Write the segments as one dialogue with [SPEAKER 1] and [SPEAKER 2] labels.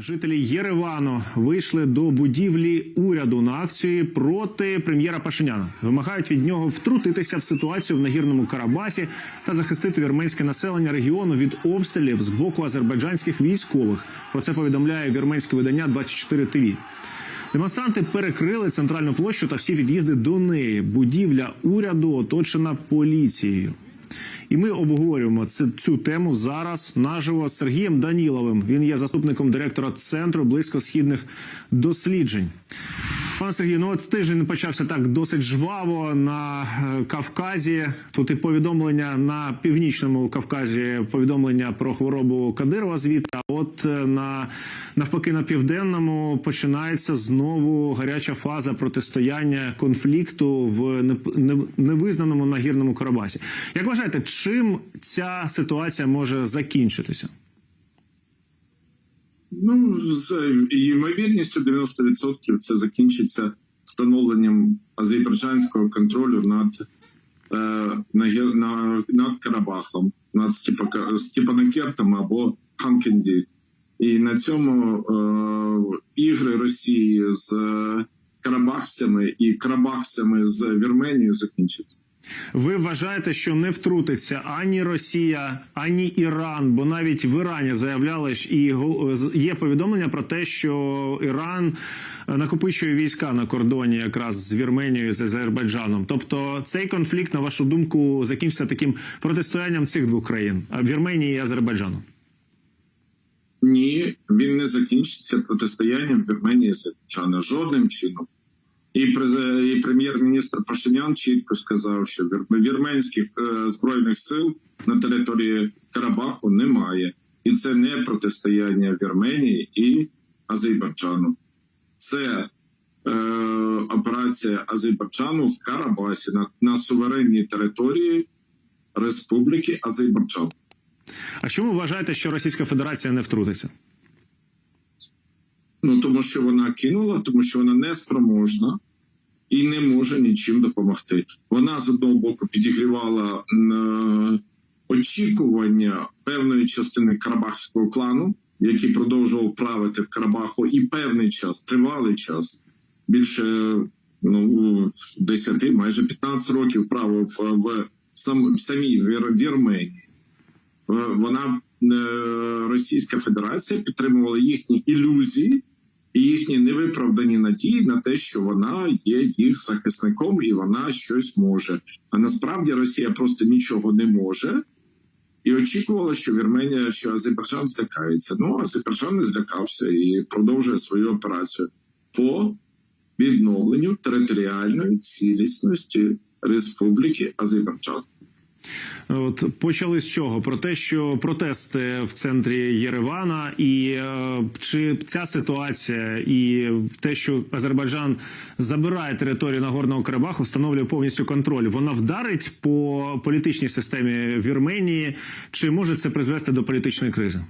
[SPEAKER 1] Жителі Єревану вийшли до будівлі уряду на акції проти прем'єра Пашиняна. Вимагають від нього втрутитися в ситуацію в нагірному Карабасі та захистити вірменське населення регіону від обстрілів з боку азербайджанських військових. Про це повідомляє вірменське видання 24 ТВ. Демонстранти перекрили центральну площу та всі від'їзди до неї. Будівля уряду оточена поліцією. І ми обговорюємо цю, цю тему зараз наживо з Сергієм Даніловим. Він є заступником директора центру близькосхідних досліджень. Пане Сергію, ну от тиждень почався так досить жваво на е, Кавказі. Тут і повідомлення на північному Кавказі, повідомлення про хворобу Кадирова звідти. А от е, на навпаки на південному починається знову гаряча фаза протистояння конфлікту в невизнаному нагірному Карабасі. Як вважаєте, чим ця ситуація може закінчитися?
[SPEAKER 2] Ну, з ймовірністю 90% це закінчиться встановленням азербайджанського контролю над, е, на, над Карабахом, над Степанакертом або Хамкенді. І на цьому е, ігри Росії з е, карабахцями і карабахцями з Вірменією закінчаться.
[SPEAKER 1] Ви вважаєте, що не втрутиться ані Росія, ані Іран, бо навіть в Ірані заявляли і є повідомлення про те, що Іран е, накопичує війська на кордоні якраз з Вірменією з Азербайджаном. Тобто цей конфлікт, на вашу думку, закінчиться таким протистоянням цих двох країн Вірменії і Азербайджану.
[SPEAKER 2] Ні, він не закінчиться протистоянням Вірменії з Азербайджаном жодним чином. І, прем'єр-міністр Пашинян чітко сказав, що вірменських е, збройних сил на території Карабаху немає, і це не протистояння Вірменії і Азербайджану. Це е, операція Азербайджану в Карабасі на, на суверенній території Республіки Азербайджан.
[SPEAKER 1] А чому вважаєте, що Російська Федерація не втрутиться?
[SPEAKER 2] Ну тому що вона кинула, тому що вона не спроможна і не може нічим допомогти. Вона з одного боку підігрівала е, очікування певної частини карабахського клану, який продовжував правити в Карабаху, і певний час, тривалий час, більше ну 10, майже 15 років правив в, в, сам, в самій Вір- Вірменії. Е, Вона е, Російська Федерація підтримувала їхні ілюзії і їхні невиправдані надії на те, що вона є їх захисником і вона щось може. А насправді Росія просто нічого не може. І очікувала, що Вірменія, що Азербайджан злякається. Ну Азербайджан не злякався і продовжує свою операцію по відновленню територіальної цілісності Республіки Азербайджан.
[SPEAKER 1] От почали з чого? Про те, що протести в центрі Єревана, і е, чи ця ситуація і те, що Азербайджан забирає територію Нагорного Карабаху, встановлює повністю контроль. Вона вдарить по політичній системі Вірменії, чи може це призвести до політичної кризи?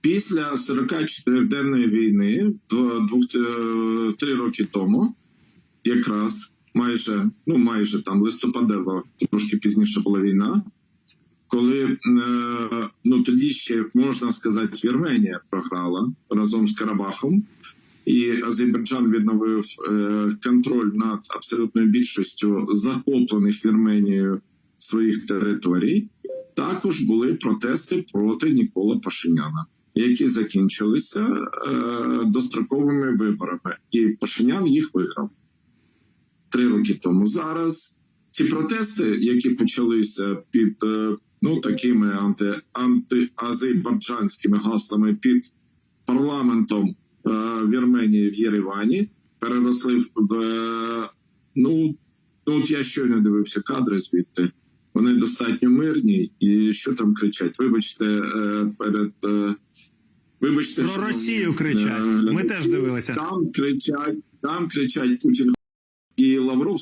[SPEAKER 2] Після 44-денної війни, в двох е, три роки тому, якраз майже ну майже там листопадева, трошки пізніше була війна. Коли е, ну тоді ще можна сказати, Вірменія програла разом з Карабахом, і Азербайджан відновив е, контроль над абсолютною більшістю захоплених Вірменією своїх територій. Також були протести проти Нікола Пашиняна, які закінчилися е, достроковими виборами, і Пашинян їх виграв три роки тому. Зараз ці протести, які почалися під е, ну такими анти, антиазербайджанськими гаслами під парламентом е, Вірменії в Єревані, переросли в, в е, ну, ну от я щойно дивився кадри звідти. Вони достатньо мирні, і що там кричать? Вибачте, е, перед е, вибачте,
[SPEAKER 1] Про Росію кричать.
[SPEAKER 2] е,
[SPEAKER 1] Ми теж дивилися.
[SPEAKER 2] Там кричать, там кричать Путін Лавров